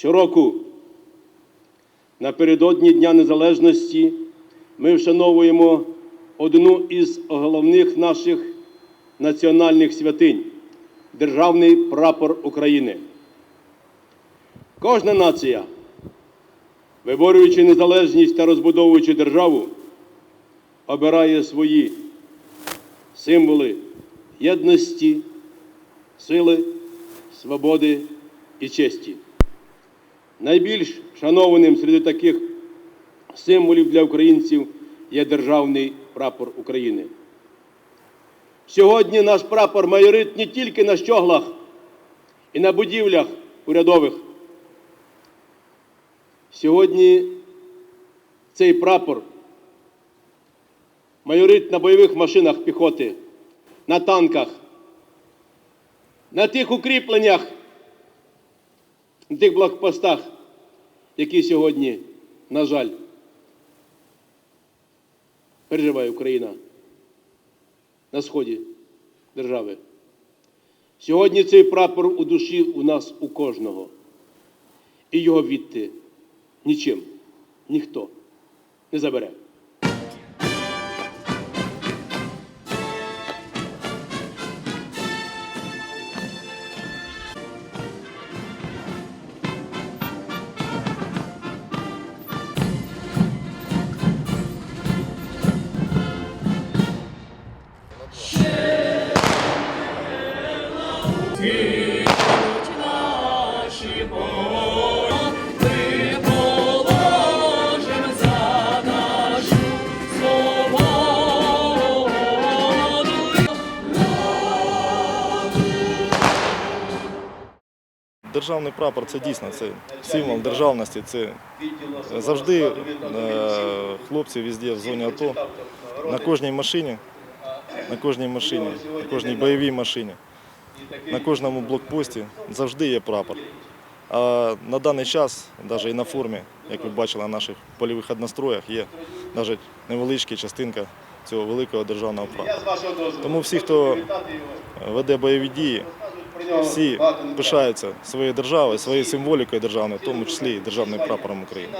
Щороку напередодні Дня Незалежності ми вшановуємо одну із головних наших національних святинь Державний прапор України. Кожна нація, виборюючи незалежність та розбудовуючи державу, обирає свої символи єдності, сили, свободи і честі. Найбільш шанованим серед таких символів для українців є державний прапор України. Сьогодні наш прапор майорить не тільки на щоглах і на будівлях урядових. Сьогодні цей прапор майорить на бойових машинах піхоти, на танках, на тих укріпленнях, на тих блокпостах, які сьогодні, на жаль, переживає Україна на сході держави. Сьогодні цей прапор у душі у нас у кожного. І його відти нічим ніхто не забере. Державний прапор це дійсно це символ державності. Це завжди е, хлопці везде в зоні АТО на кожній машині, на кожній машині, на кожній бойовій машині, на кожному блокпості завжди є прапор. А на даний час, навіть і на формі, як ви бачили на наших польових одностроях, є навіть невеличка частинка цього великого державного права. Тому всі, хто веде бойові дії, всі пишаються своєю державою, своєю символікою державною, в тому числі і державним прапором України.